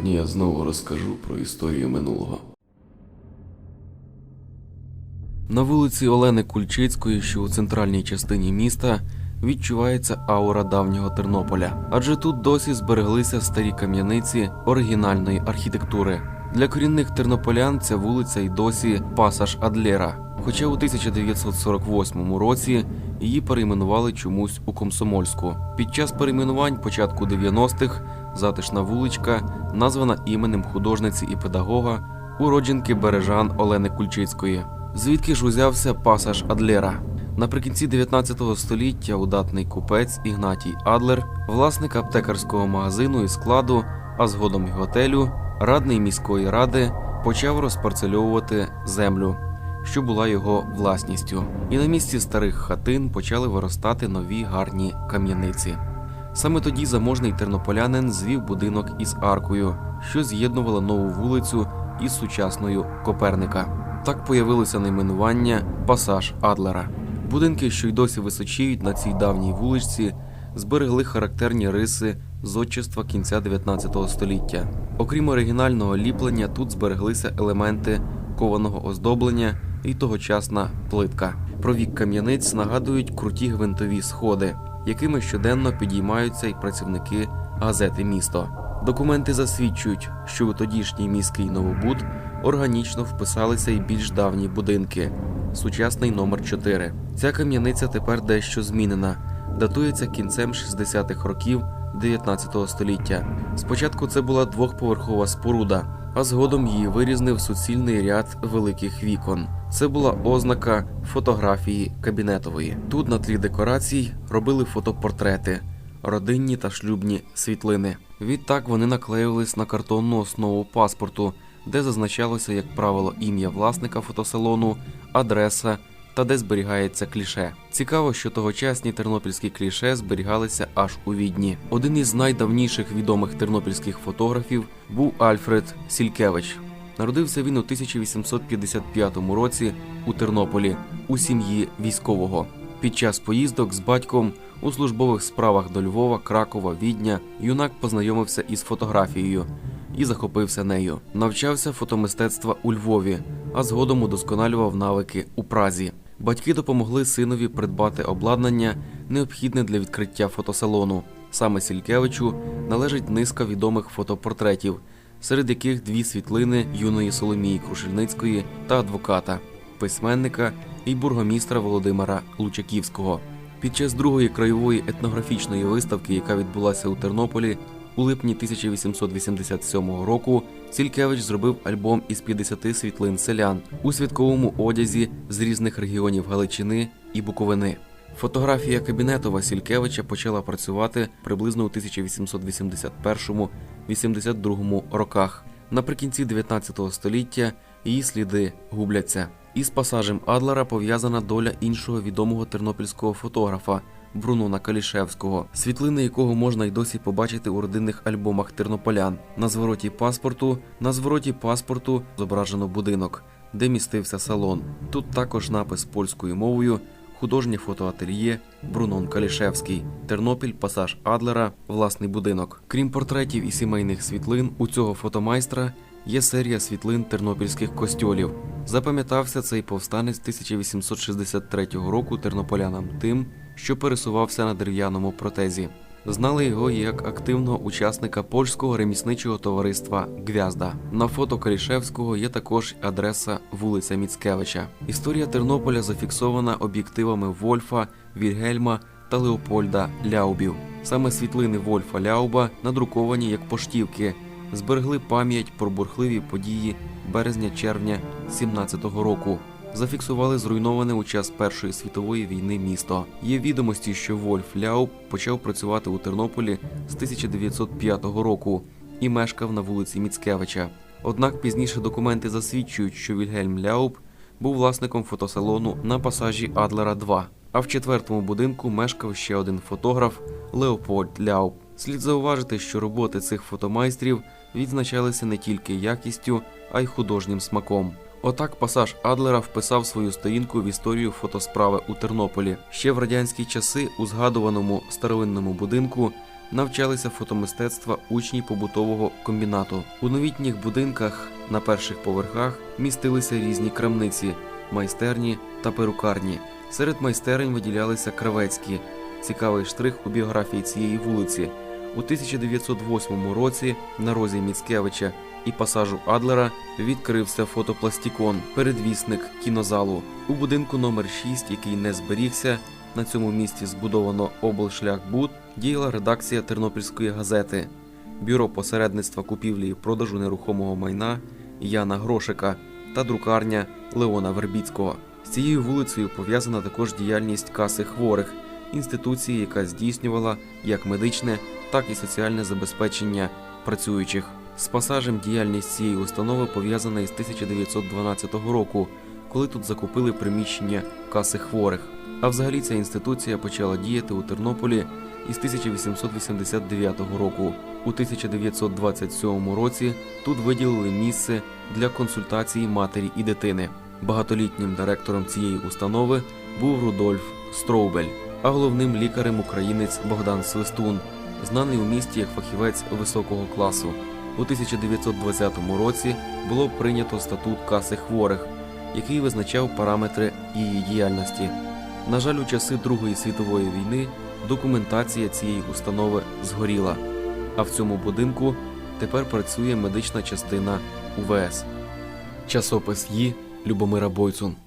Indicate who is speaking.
Speaker 1: Сьогодні я знову розкажу про історію минулого.
Speaker 2: На вулиці Олени Кульчицької, що у центральній частині міста, відчувається аура давнього Тернополя, адже тут досі збереглися старі кам'яниці оригінальної архітектури. Для корінних тернополян ця вулиця й досі пасаж Адлера. Хоча у 1948 році її перейменували чомусь у Комсомольську. Під час перейменувань початку 90-х затишна вуличка названа іменем художниці і педагога уродженки бережан Олени Кульчицької. Звідки ж узявся пасаж Адлера? Наприкінці 19 століття удатний купець Ігнатій Адлер, власник аптекарського магазину і складу, а згодом й готелю, радний міської ради, почав розпарцельовувати землю, що була його власністю. І на місці старих хатин почали виростати нові гарні кам'яниці. Саме тоді заможний тернополянин звів будинок із аркою, що з'єднувала нову вулицю із сучасною Коперника. Так появилося найменування Пасаж Адлера. Будинки, що й досі височіють на цій давній вуличці, зберегли характерні риси зодчества кінця 19 століття. Окрім оригінального ліплення, тут збереглися елементи кованого оздоблення і тогочасна плитка. Про вік кам'яниць нагадують круті гвинтові сходи, якими щоденно підіймаються й працівники газети Місто. Документи засвідчують, що у тодішній міський новобуд органічно вписалися й більш давні будинки. Сучасний номер 4. Ця кам'яниця тепер дещо змінена, датується кінцем 60-х років 19 століття. Спочатку це була двохповерхова споруда, а згодом її вирізнив суцільний ряд великих вікон. Це була ознака фотографії кабінетової. Тут на тлі декорацій робили фотопортрети, родинні та шлюбні світлини. Відтак вони наклеювались на картонну основу паспорту, де зазначалося, як правило, ім'я власника фотосалону, адреса та де зберігається кліше. Цікаво, що тогочасні тернопільські кліше зберігалися аж у відні. Один із найдавніших відомих тернопільських фотографів був Альфред Сількевич. Народився він у 1855 році у Тернополі у сім'ї військового. Під час поїздок з батьком у службових справах до Львова, Кракова, Відня юнак познайомився із фотографією і захопився нею. Навчався фотомистецтва у Львові, а згодом удосконалював навики у Празі. Батьки допомогли синові придбати обладнання, необхідне для відкриття фотосалону. Саме Сількевичу належить низка відомих фотопортретів, серед яких дві світлини юної Соломії Крушельницької та адвоката, письменника і бургомістра Володимира Лучаківського. Під час другої краєвої етнографічної виставки, яка відбулася у Тернополі, у липні 1887 року Сількевич зробив альбом із 50 світлин селян у святковому одязі з різних регіонів Галичини і Буковини. Фотографія кабінету Василькевича почала працювати приблизно у 1881-82 роках. Наприкінці 19 століття її сліди губляться. Із пасажем Адлера пов'язана доля іншого відомого тернопільського фотографа Брунона Калішевського, світлини якого можна й досі побачити у родинних альбомах тернополян. На звороті паспорту, на звороті паспорту зображено будинок, де містився салон. Тут також напис польською мовою. Художнє фотоательє Брунон Калішевський, Тернопіль, пасаж Адлера, власний будинок. Крім портретів і сімейних світлин, у цього фотомайстра є серія світлин тернопільських костьолів. Запам'ятався цей повстанець 1863 року тернополянам тим, що пересувався на дерев'яному протезі. Знали його як активного учасника польського ремісничого товариства Гвязда. На фото Калішевського є також адреса вулиця Міцкевича. Історія Тернополя зафіксована об'єктивами Вольфа, Вільгельма та Леопольда Ляубів. Саме світлини Вольфа Ляуба надруковані як поштівки, зберегли пам'ять про бурхливі події березня-червня 17-го року. Зафіксували зруйноване у час Першої світової війни місто. Є відомості, що Вольф Ляуб почав працювати у Тернополі з 1905 року і мешкав на вулиці Міцкевича. Однак пізніше документи засвідчують, що Вільгельм Ляуб був власником фотосалону на пасажі Адлера 2. А в четвертому будинку мешкав ще один фотограф Леопольд Ляуб. Слід зауважити, що роботи цих фотомайстрів відзначалися не тільки якістю, а й художнім смаком. Отак пасаж Адлера вписав свою сторінку в історію фотосправи у Тернополі. Ще в радянські часи у згадуваному старовинному будинку навчалися фотомистецтва учні побутового комбінату. У новітніх будинках на перших поверхах містилися різні крамниці, майстерні та перукарні. Серед майстерень виділялися кравецькі. Цікавий штрих у біографії цієї вулиці. У 1908 році на розі Міцкевича і пасажу Адлера відкрився фотопластикон, передвісник кінозалу. У будинку номер 6, який не зберігся, на цьому місці збудовано облшляхбуд, діяла редакція Тернопільської газети, бюро посередництва купівлі і продажу нерухомого майна Яна Грошика та друкарня Леона Вербіцького. З цією вулицею пов'язана також діяльність каси хворих, інституції, яка здійснювала як медичне, так і соціальне забезпечення працюючих. З пасажем діяльність цієї установи пов'язана із 1912 року, коли тут закупили приміщення каси хворих. А взагалі ця інституція почала діяти у Тернополі із 1889 року. У 1927 році тут виділили місце для консультації матері і дитини. Багатолітнім директором цієї установи був Рудольф Строубель, а головним лікарем українець Богдан Свистун, знаний у місті як фахівець високого класу. У 1920 році було прийнято статут каси хворих, який визначав параметри її діяльності. На жаль, у часи Другої світової війни документація цієї установи згоріла, а в цьому будинку тепер працює медична частина УВС. Часопис Ї Любомира Бойцун.